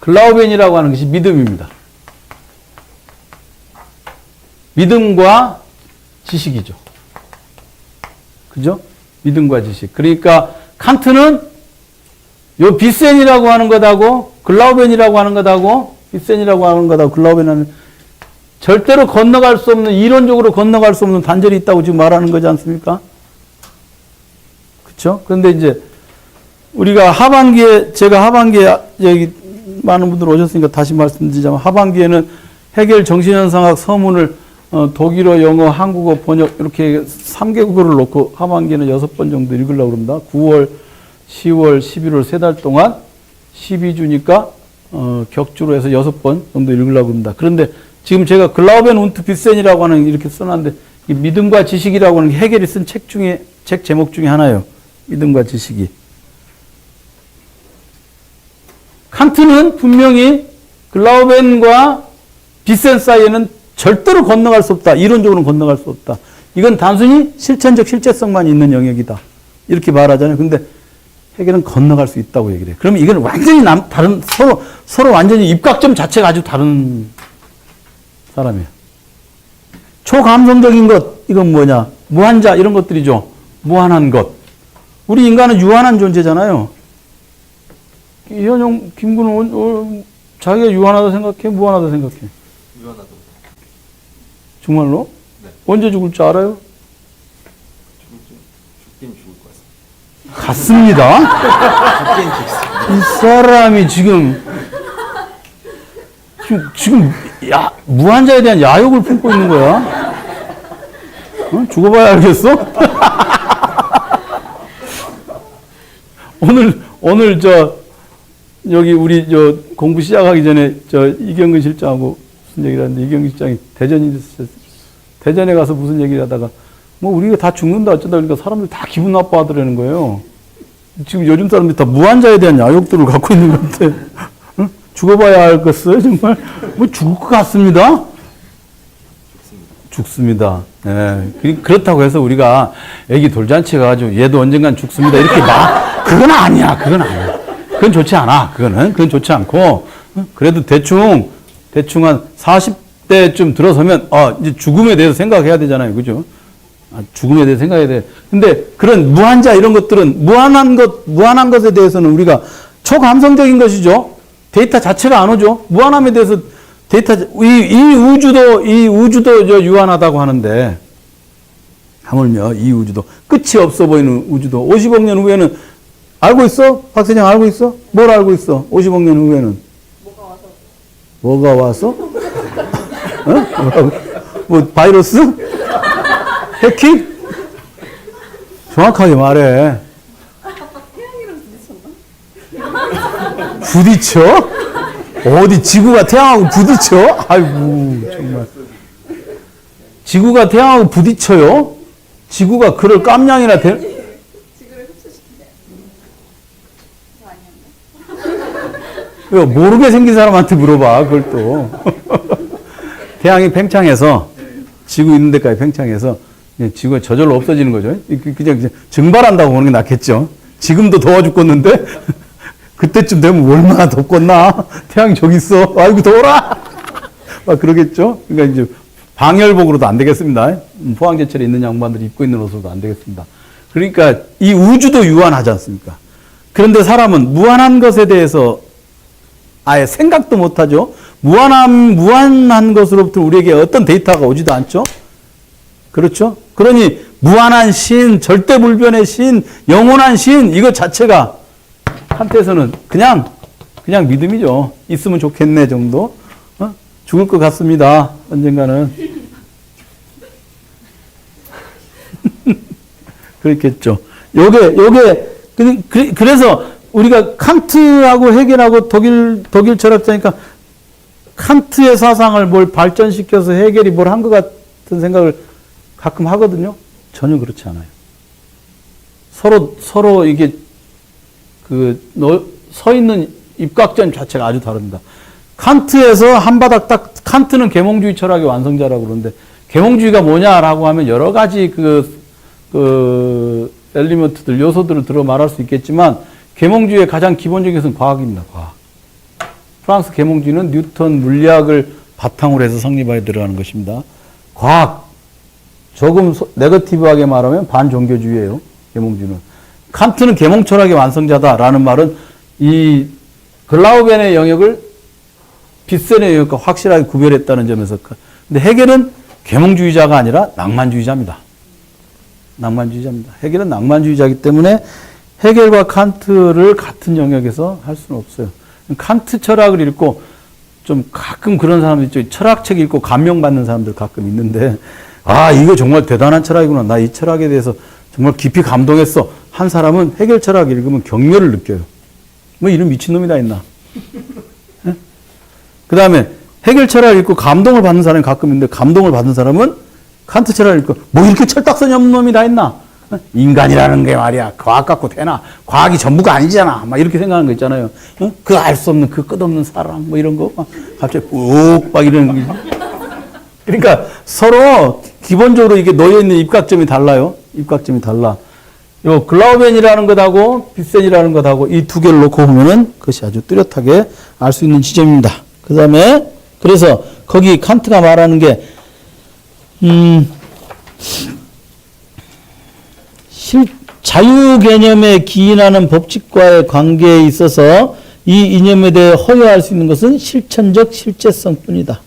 글라우벤이라고 하는 것이 믿음입니다. 믿음과 지식이죠. 그죠? 믿음과 지식. 그러니까 칸트는 요 비센이라고 하는 것하고 글라우벤이라고 하는 것하고 비센이라고 하는 것하고 글라우벤은 절대로 건너갈 수 없는 이론적으로 건너갈 수 없는 단절이 있다고 지금 말하는 거지 않습니까? 그렇죠? 그런데 이제 우리가 하반기에 제가 하반기에 여기 많은 분들 오셨으니까 다시 말씀드리자면 하반기에는 해결 정신현상학 서문을 어, 독일어, 영어, 한국어, 번역 이렇게 3개국어를 놓고 하반기에는 6번 정도 읽으려고 합니다. 9월, 10월, 11월 세 달 동안 12주니까 어, 격주로 해서 6번 정도 읽으려고 합니다. 그런데 지금 제가 글라우벤 운트 비센이라고 하는 이렇게 써놨는데 이 믿음과 지식이라고 하는 게 해결이 쓴 책 중에 책 제목 중에 하나예요. 믿음과 지식이. 칸트는 분명히 글라우벤과 비센 사이에는 절대로 건너갈 수 없다. 이론적으로는 건너갈 수 없다. 이건 단순히 실천적 실제성만 있는 영역이다. 이렇게 말하잖아요. 근데 해결은 건너갈 수 있다고 얘기를 해. 그러면 이건 완전히 남, 다른, 서로, 서로 완전히 입각점 자체가 아주 다른 사람이에요. 초감성적인 것, 이건 뭐냐? 무한자, 이런 것들이죠. 무한한 것. 우리 인간은 유한한 존재잖아요. 이현용, 김구는, 어, 자기가 유한하다 생각해? 무한하다 생각해? 유한하다. 정말로? 네. 언제 죽을 줄 알아요? 죽을 줄 죽긴 죽을 것 같습니다. 같습니다. 죽긴 죽습니다. 이 사람이 지금, 지금, 지금, 야, 무한자에 대한 야욕을 품고 있는 거야? 어? 죽어봐야 알겠어? 오늘, 오늘 저, 여기 우리 저 공부 시작하기 전에 저 이경근 실장하고 무슨 얘기를 하는데 이경근 실장이 있었어요. 대전에 가서 무슨 얘기를 하다가 뭐 우리가 다 죽는다 어쩌다 그러니까 사람들 다 기분 나빠하더라는 거예요. 지금 요즘 사람들이 다 무한자에 대한 야욕들을 갖고 있는 건데 응? 죽어봐야 알겠어요 정말 뭐 죽을 것 같습니다. 죽습니다. 예. 그- 그렇다고 해서 우리가 애기 돌잔치 가가지고 얘도 언젠간 죽습니다. 이렇게 막, 그건 아니야. 그건 아니야. 그건 좋지 않아. 그거는. 그건 좋지 않고, 응? 그래도 대충, 대충 한 40대쯤 들어서면, 어, 이제 죽음에 대해서 생각해야 되잖아요. 그죠? 아, 죽음에 대해서 생각해야 돼. 근데 그런 무한자 이런 것들은 무한한 것, 무한한 것에 대해서는 우리가 초감성적인 것이죠. 데이터 자체가 안 오죠. 무한함에 대해서 데이터, 이, 이 우주도, 이 우주도 저 유한하다고 하는데, 하물며 이 우주도, 끝이 없어 보이는 우주도, 50억 년 후에는, 알고 있어? 박 사장 알고 있어? 뭘 알고 있어? 50억 년 후에는? 뭐가 와서? 어? 뭐라고? 뭐, 바이러스? 해킹? 정확하게 말해. 부딪혀? 어디 지구가 태양하고 부딪혀? 아이고 정말. 지구가 태양하고 부딪혀요? 지구가 그럴 깜냥이나 되? 지구를 흡수시킨대. 그거 아니었나? 왜 모르게 생긴 사람한테 물어봐 그걸 또. 태양이 팽창해서 지구 있는 데까지 팽창해서 그냥 지구가 저절로 없어지는 거죠. 그- 그냥, 그냥 증발한다고 보는 게 낫겠죠. 지금도 더워 죽겠는데 그때쯤 되면 얼마나 덥겠나. 태양이 저기 있어. 아이고 더워라. 막 그러겠죠. 그러니까 이제 방열복으로도 안 되겠습니다. 음, 포항제철에 있는 양반들이 입고 있는 옷으로도 안 되겠습니다. 그러니까 이 우주도 유한하지 않습니까? 그런데 사람은 무한한 것에 대해서 아예 생각도 못하죠. 무한한, 무한한 것으로부터 우리에게 어떤 데이터가 오지도 않죠. 그렇죠? 그러니 무한한 신, 절대 불변의 신, 영원한 신, 이것 자체가 한때에서는 그냥, 그냥 믿음이죠. 있으면 좋겠네 정도. 어? 죽을 것 같습니다. 언젠가는. 그렇겠죠. 요게, 요게, 그- 그- 그래서 우리가 칸트하고 해결하고 독일, 독일 철학자니까 칸트의 사상을 뭘 발전시켜서 해결이 뭘 한 것 같은 생각을 가끔 하거든요. 전혀 그렇지 않아요. 서로, 서로 이게 그, 너, 서 있는 입각점 자체가 아주 다릅니다. 칸트에서 한 바닥 딱, 칸트는 계몽주의 철학의 완성자라고 그러는데, 계몽주의가 뭐냐라고 하면 여러 가지 그, 그, 엘리먼트들, 요소들을 들어 말할 수 있겠지만, 계몽주의의 가장 기본적인 것은 과학입니다, 과학. 프랑스 계몽주의는 뉴턴 물리학을 바탕으로 해서 성립하에 들어가는 것입니다. 과학, 조금 소- 네거티브하게 말하면 반종교주의예요. 계몽주의는. 칸트는 계몽 철학의 완성자다라는 말은 이 글라우벤의 영역을 빗센의 영역과 확실하게 구별했다는 점에서 근데 해결은 계몽주의자가 아니라 낭만주의자입니다. 낭만주의자입니다. 해결은 낭만주의자이기 때문에 해결과 칸트를 같은 영역에서 할 수는 없어요. 칸트 철학을 읽고 좀 가끔 그런 사람들 있죠. 철학책 읽고 감명받는 사람들 가끔 있는데 아 이거 정말 대단한 철학이구나. 나 이 철학에 대해서 정말 깊이 감동했어. 한 사람은 해결 철학 읽으면 경멸을 느껴요. 뭐 이런 미친놈이 다 있나. 그 다음에 해결 철학을 읽고 감동을 받는 사람이 가끔 있는데 감동을 받는 사람은 칸트 철학을 읽고 뭐 이렇게 철딱선이 없는 놈이 다 있나. 어? 인간이라는 게 말이야. 과학 갖고 되나. 과학이 전부가 아니잖아. 막 이렇게 생각하는 거 있잖아요. 그알 수 없는 그 끝없는 사랑 뭐 이런 거 막 갑자기 욱막 이러는 게. 그러니까 서로 기본적으로 이게 놓여 있는 입각점이 달라요. 입각점이 달라. 요 글라우벤이라는 것하고 빗센이라는 것하고 이 두 개를 놓고 보면은 그것이 아주 뚜렷하게 알 수 있는 지점입니다. 그 다음에 그래서 거기 칸트가 말하는 게 음, 실, 자유 개념에 기인하는 법칙과의 관계에 있어서 이 이념에 대해 허용할 수 있는 것은 실천적 실제성뿐이다.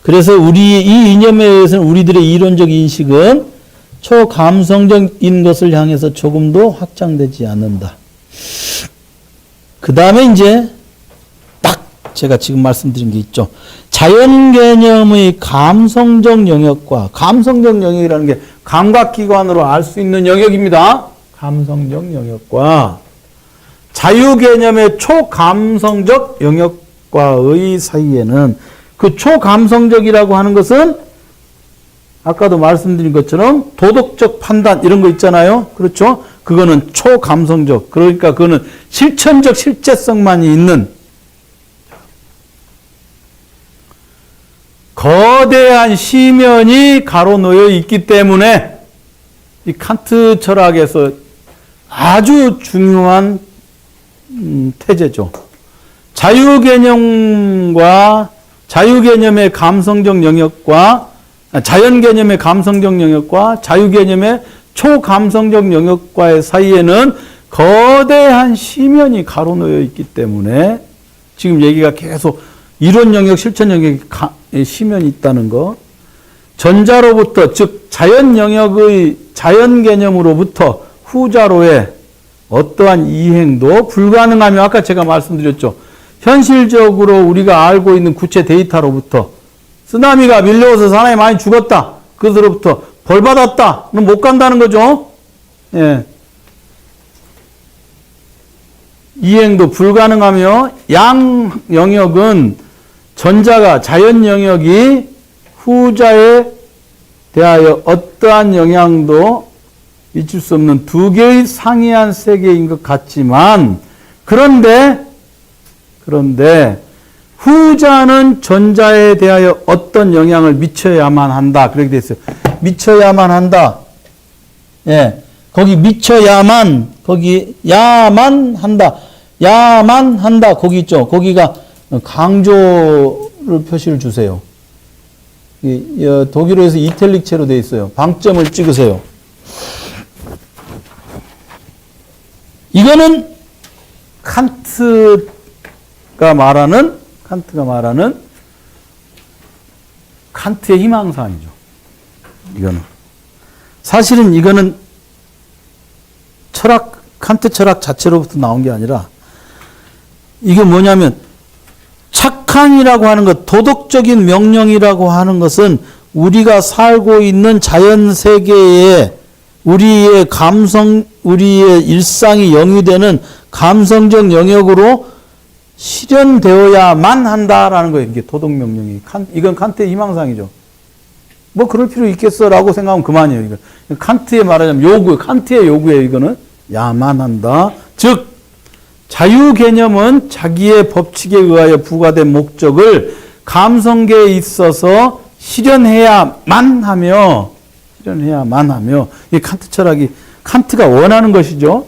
그래서 우리 이 이념에 의해서는 우리들의 이론적 인식은 초감성적인 것을 향해서 조금도 확장되지 않는다. 그 다음에 이제 딱 제가 지금 말씀드린 게 있죠. 자연 개념의 감성적 영역과 감성적 영역이라는 게 감각기관으로 알 수 있는 영역입니다. 감성적 영역과 자유 개념의 초감성적 영역과의 사이에는 그 초감성적이라고 하는 것은 아까도 말씀드린 것처럼 도덕적 판단 이런 거 있잖아요. 그렇죠? 그거는 초감성적. 그러니까 그거는 실천적 실제성만이 있는 거대한 시면이 가로놓여 있기 때문에 이 칸트 철학에서 아주 중요한 음, 태제죠. 자유 개념과 자유 개념의 감성적 영역과 아, 자연 개념의 감성적 영역과 자유 개념의 초감성적 영역과의 사이에는 거대한 시면이 가로놓여 있기 때문에 지금 얘기가 계속 이론 영역, 실천 영역에 가- 시면이 있다는 거. 전자로부터 즉 자연 영역의 자연 개념으로부터 후자로의 어떠한 이행도 불가능하며 아까 제가 말씀드렸죠. 현실적으로 우리가 알고 있는 구체 데이터로부터 쓰나미가 밀려와서 사람이 많이 죽었다. 그것으로부터 벌 받았다는 못 간다는 거죠. 예. 이행도 불가능하며 양 영역은 전자가 자연 영역이 후자에 대하여 어떠한 영향도 미칠 수 없는 두 개의 상이한 세계인 것 같지만 그런데 그런데 후자는 전자에 대하여 어떤 영향을 미쳐야만 한다. 그렇게 돼 있어요. 미쳐야만 한다. 예. 거기 미쳐야만, 거기 야만 한다. 야만 한다. 거기 있죠. 거기가 강조를 표시를 주세요. 독일어에서 이탈릭체로 돼 있어요. 방점을 찍으세요. 이거는 칸트가 말하는 칸트가 말하는 칸트의 희망사항이죠. 이거는 사실은 이거는 철학 칸트 철학 자체로부터 나온 게 아니라 이게 뭐냐면 착한이라고 하는 것, 도덕적인 명령이라고 하는 것은 우리가 살고 있는 자연 세계에 우리의 감성, 우리의 일상이 영위되는 감성적 영역으로 실현되어야만 한다라는 거예요. 이게 도덕 명령이. 칸, 이건 칸트의 희망상이죠. 뭐 그럴 필요 있겠어라고 생각하면 그만이에요. 이거 칸트의 말하자면 요구, 칸트의 요구예요. 이거는 야만 한다. 즉 자유 개념은 자기의 법칙에 의하여 부과된 목적을 감성계에 있어서 실현해야만 하며 실현해야만 하며 이 칸트 철학이 칸트가 원하는 것이죠.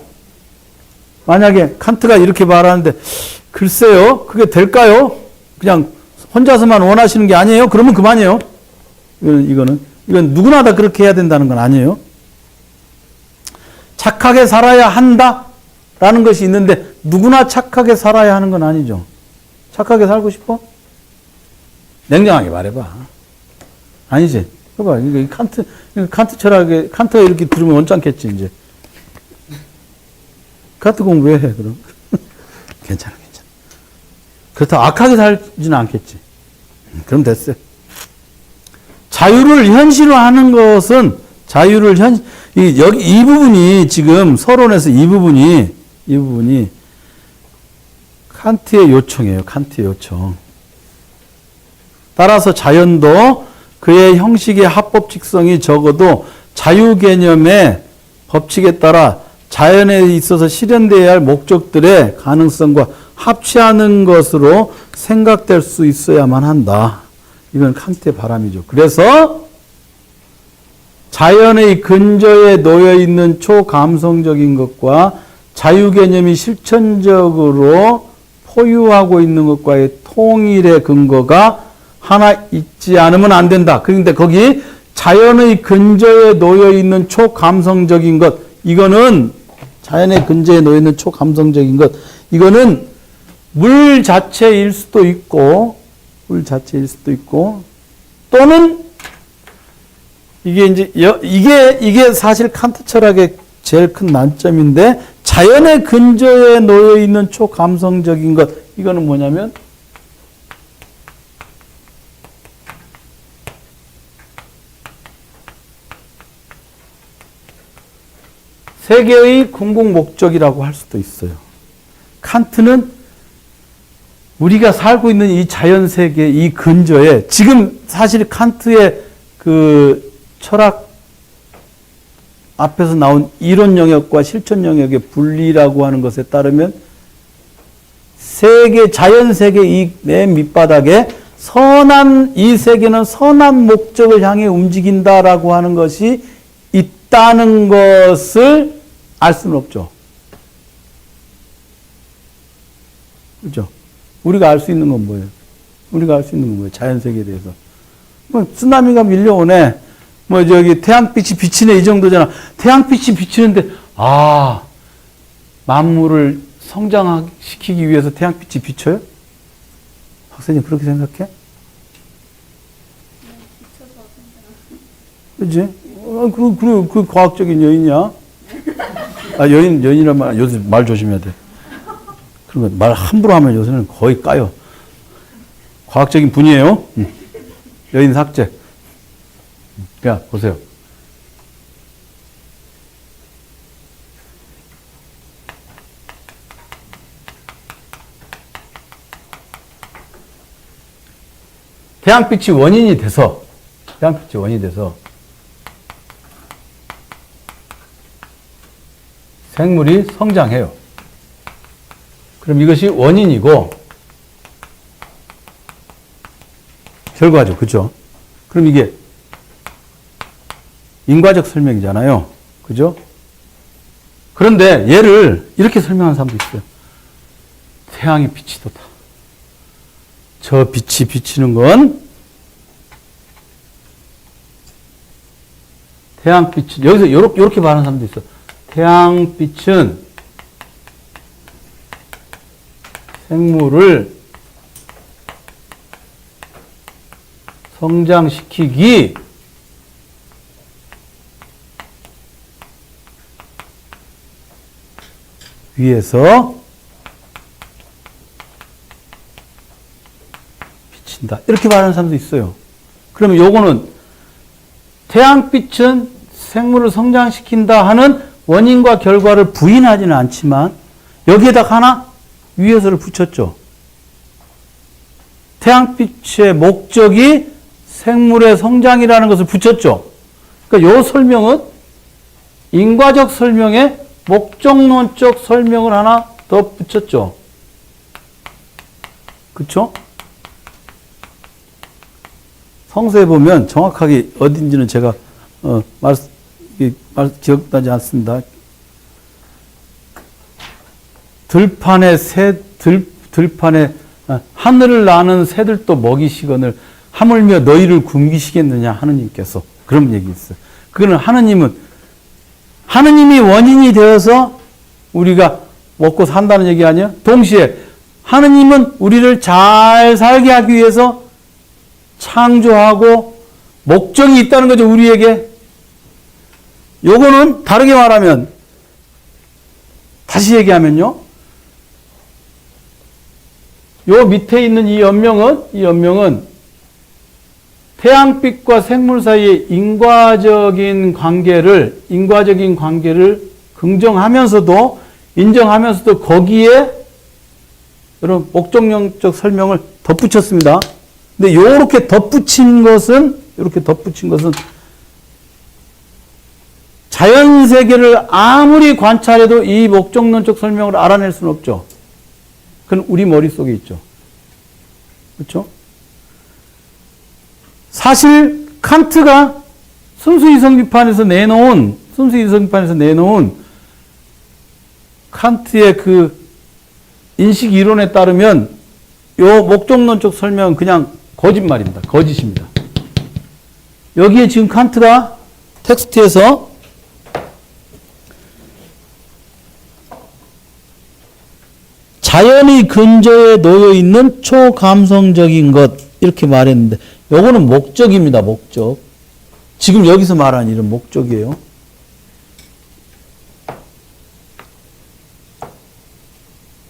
만약에 칸트가 이렇게 말하는데 글쎄요, 그게 될까요? 그냥 혼자서만 원하시는 게 아니에요? 그러면 그만이에요. 이거는, 이건 누구나 다 그렇게 해야 된다는 건 아니에요. 착하게 살아야 한다? 라는 것이 있는데, 누구나 착하게 살아야 하는 건 아니죠. 착하게 살고 싶어? 냉정하게 말해봐. 아니지. 봐봐. 이거 이 칸트, 이거 칸트 철학에, 칸트가 이렇게 들으면 원찮겠지, 이제. 칸트 공부 왜 해, 그럼? 괜찮아, 괜찮아. 그렇다고 악하게 살지는 않겠지. 음, 그럼 됐어요. 자유를 현실화하는 것은 자유를 현, 이, 여기, 이 부분이 지금 서론에서 이 부분이, 이 부분이 칸트의 요청이에요. 칸트의 요청. 따라서 자연도 그의 형식의 합법직성이 적어도 자유 개념의 법칙에 따라 자연에 있어서 실현되어야 할 목적들의 가능성과 합치하는 것으로 생각될 수 있어야만 한다. 이건 칸트의 바람이죠. 그래서 자연의 근저에 놓여 있는 초감성적인 것과 자유 개념이 실천적으로 포유하고 있는 것과의 통일의 근거가 하나 있지 않으면 안 된다. 그런데 거기 자연의 근저에 놓여 있는 초감성적인 것, 이거는 자연의 근저에 놓여 있는 초감성적인 것, 이거는 물 자체일 수도 있고, 물 자체일 수도 있고, 또는 이게 이제 여- 이게 이게 사실 칸트 철학의 제일 큰 난점인데 자연의 근저에 놓여 있는 초감성적인 것 이거는 뭐냐면 세계의 궁극 목적이라고 할 수도 있어요. 칸트는 우리가 살고 있는 이 자연 세계 이 근저에 지금 사실 칸트의 그 철학 앞에서 나온 이론 영역과 실천 영역의 분리라고 하는 것에 따르면 세계 자연 세계 이맨 밑바닥에 선한 이 세계는 선한 목적을 향해 움직인다라고 하는 것이 있다는 것을 알 수는 없죠. 그렇죠? 우리가 알 수 있는 건 뭐예요? 우리가 알 수 있는 건 뭐예요? 자연 세계에 대해서. 뭐 쓰나미가 밀려오네. 뭐 저기 태양빛이 비치네 이 정도잖아. 태양빛이 비치는데 아 만물을 성장시키기 위해서 태양빛이 비쳐요? 박사님 그렇게 생각해? 그지? 어, 그, 그, 그 과학적인 여인이야? 아, 여인, 여인이란 말, 요새 말 조심해야 돼. 그런 거, 말 함부로 하면 요새는 거의 까요. 과학적인 분이에요. 응. 여인 삭제. 야, 보세요. 태양빛이 원인이 돼서, 태양빛이 원인이 돼서, 생물이 성장해요. 그럼 이것이 원인이고, 결과죠. 그죠? 그럼 이게 인과적 설명이잖아요. 그죠? 그런데 얘를 이렇게 설명하는 사람도 있어요. 태양이 빛이 돋아. 저 빛이 비치는 건 태양빛, 여기서 요렇게, 요렇게 말하는 사람도 있어. 태양빛은 생물을 성장시키기 위해서 비친다. 이렇게 말하는 사람도 있어요. 그러면 요거는 태양빛은 생물을 성장시킨다 하는 원인과 결과를 부인하지는 않지만 여기에다 하나 위에서를 붙였죠. 태양빛의 목적이 생물의 성장이라는 것을 붙였죠. 그러니까 요 설명은 인과적 설명에 목적론적 설명을 하나 더 붙였죠. 그쵸? 성서에 보면 정확하게 어딘지는 제가 어, 말, 이, 말 기억나지 않습니다. 들판에 새 들, 들판에 아, 하늘을 나는 새들도 먹이시거늘 하물며 너희를 굶기시겠느냐 하느님께서 그런 얘기 있어요. 그거는 하느님은 하느님이 원인이 되어서 우리가 먹고 산다는 얘기 아니야? 동시에 하느님은 우리를 잘 살게 하기 위해서 창조하고 목적이 있다는 거죠, 우리에게. 요거는 다르게 말하면 다시 얘기하면요. 요 밑에 있는 이 연명은 이 연명은 태양빛과 생물 사이의 인과적인 관계를 인과적인 관계를 긍정하면서도 인정하면서도 거기에 여러분 목적령적 설명을 덧붙였습니다. 근데 요렇게 덧붙인 것은 이렇게 덧붙인 것은 자연 세계를 아무리 관찰해도 이 목적론적 설명을 알아낼 수는 없죠. 그건 우리 머릿속에 있죠. 그렇죠? 사실 칸트가 순수 이성 비판에서 내놓은 순수 이성 비판에서 내놓은 칸트의 그 인식 이론에 따르면 요 목적론적 설명은 그냥 거짓말입니다. 거짓입니다. 여기에 지금 칸트가 텍스트에서 자연의 근저에 놓여 있는 초감성적인 것 이렇게 말했는데 요거는 목적입니다. 목적. 지금 여기서 말하는 이런 목적이에요.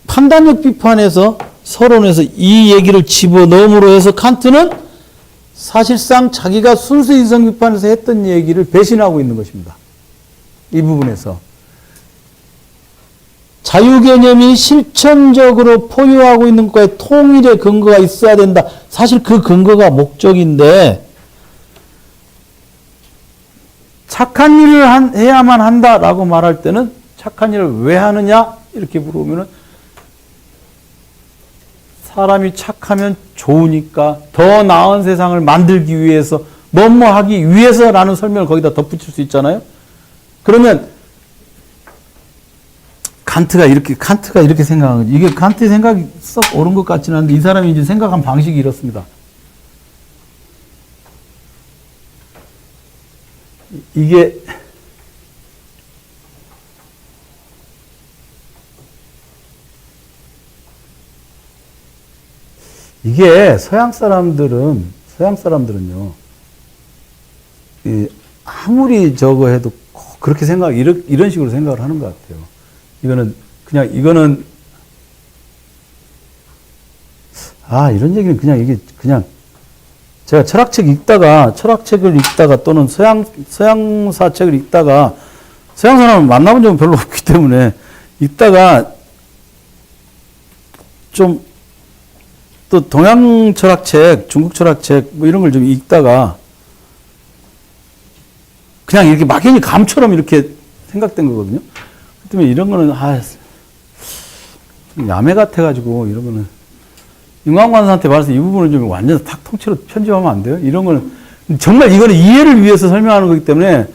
판단력 비판에서 서론에서 이 얘기를 집어넣음으로 해서 칸트는 사실상 자기가 순수 인성 비판에서 했던 얘기를 배신하고 있는 것입니다. 이 부분에서. 자유 개념이 실천적으로 포유하고 있는 것과의 통일의 근거가 있어야 된다. 사실 그 근거가 목적인데 착한 일을 한- 해야만 한다라고 말할 때는 착한 일을 왜 하느냐 이렇게 물어보면은 사람이 착하면 좋으니까 더 나은 세상을 만들기 위해서 뭐뭐 하기 위해서라는 설명을 거기다 덧붙일 수 있잖아요. 그러면 칸트가 이렇게 칸트가 이렇게 거지. 이게 칸트의 생각이 썩 옳은 것 같지는 않은데 이 사람이 이제 생각한 방식이 이렇습니다. 이- 이게 이게 서양 사람들은 서양 사람들은요. 이 아무리 저거 해도 꼭 그렇게 생각 이런 식으로 생각을 하는 것 같아요. 이거는 그냥 이거는 아 이런 얘기는 그냥 이게 그냥 제가 철학책 읽다가 철학책을 읽다가 또는 서양 서양사 책을 읽다가 서양 사람을 만나본 적은 별로 없기 때문에 읽다가 좀 또 동양 철학책, 중국 철학책 뭐 이런 걸 좀 읽다가 그냥 이렇게 막연히 감처럼 이렇게 생각된 거거든요. 그 때문에 이런 거는 아좀 야매 같아가지고 이런 거는 임광관사한테 말해서 이 부분을 좀 완전 탁 통째로 편집하면 안 돼요? 이런 거는 정말 이거는 이해를 위해서 설명하는 거기 때문에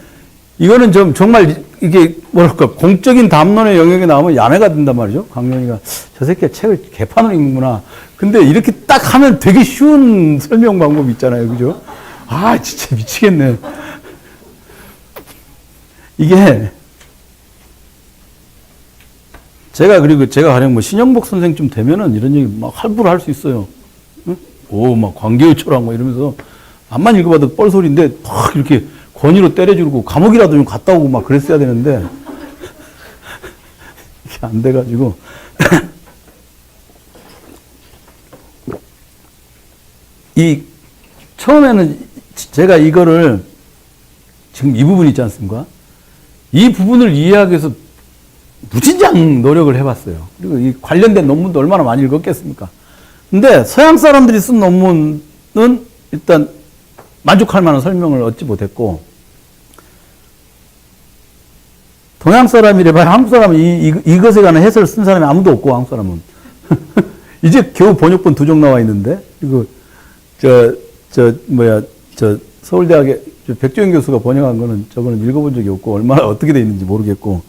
이거는 좀 정말 이게 뭐랄까 공적인 담론의 영역에 나오면 야매가 된단 말이죠. 강연이가 저 새끼가 책을 개판으로 읽는구나. 근데 이렇게 딱 하면 되게 쉬운 설명 방법이 있잖아요. 그죠? 아, 진짜 미치겠네. 이게 제가 그리고 제가 가령 뭐 신영복 선생쯤 되면은 이런 얘기 막 할부를 할 수 있어요. 응? 오, 막 광개유초랑 뭐 이러면서 암만 읽어봐도 뻘소리인데 막 이렇게 권위로 때려주고 감옥이라도 좀 갔다 오고 막 그랬어야 되는데 이게 안 돼가지고 이 처음에는 제가 이거를 지금 이 부분 있지 않습니까? 이 부분을 이해하기 위해서 무진장 노력을 해봤어요. 그리고 이 관련된 논문도 얼마나 많이 읽었겠습니까? 근데 서양 사람들이 쓴 논문은 일단 만족할 만한 설명을 얻지 못했고, 동양 사람이래 봐야 한국 사람은 이, 이, 이것에 관한 해설을 쓴 사람이 아무도 없고, 한국 사람은. 이제 겨우 번역본 두 종 나와 있는데, 이거, 저, 저, 뭐야, 저, 서울대학의 저 백조영 교수가 번역한 거는 저거는 읽어본 적이 없고, 얼마나 어떻게 돼 있는지 모르겠고,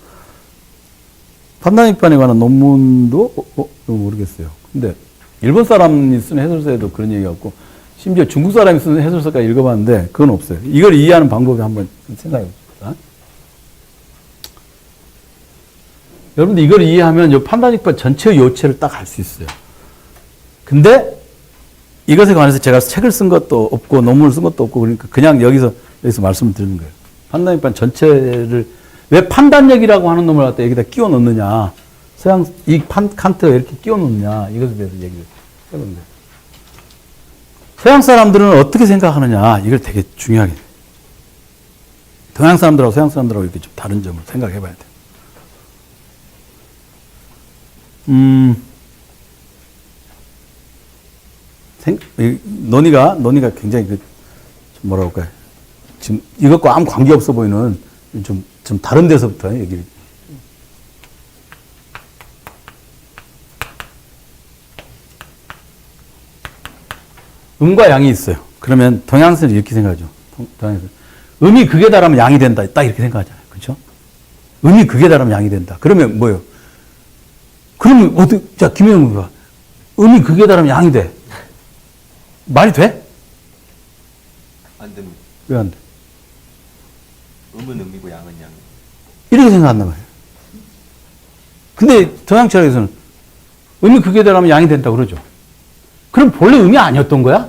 판단입판에 관한 논문도 어, 어, 모르겠어요. 근데 일본 사람이 쓰는 해설서에도 그런 얘기가 없고 심지어 중국 사람이 쓰는 해설서까지 읽어봤는데 그건 없어요. 이걸 이해하는 방법을 한번 생각해 봅시다. 여러분들 이걸 이해하면 이 판단이과 전체의 요체를 딱 알 수 있어요. 근데 이것에 관해서 제가 책을 쓴 것도 없고 논문을 쓴 것도 없고 그러니까 그냥 여기서 여기서 말씀을 드리는 거예요. 판단이과 전체를 왜 판단력이라고 하는 놈을 갖다 여기다 끼워 넣느냐. 서양 이 판, 칸트가 이렇게 끼워 넣느냐. 이것에 대해서 얘기를 거예요. 서양 사람들은 어떻게 생각하느냐. 이걸 되게 중요하게. 동양 사람들하고 서양 사람들하고 이렇게 좀 다른 점을 생각해 봐야 돼요. 음, 생, 이 논의가, 논의가 굉장히 그, 좀 뭐라 그럴까요. 지금 이것과 아무 관계 없어 보이는 좀, 좀 다른 데서부터 얘기를. 음과 양이 있어요. 그러면 동양에서는 이렇게 생각하죠. 동- 동양에서. 음이 극에 달하면 양이 된다. 딱 이렇게 생각하잖아요. 그렇죠? 음이 극에 달하면 양이 된다. 그러면 뭐예요? 그러면 어떻게, 자, 김영우가 음이 극에 달하면 양이 돼. 말이 돼? 안 됩니다. 왜 안 돼? 음은 음이고 양은 양. 이렇게 생각한단 말이에요. 근데 동양 철학에서는 음이 극에 달하면 양이 된다 그러죠. 그럼 본래 음이 아니었던 거야?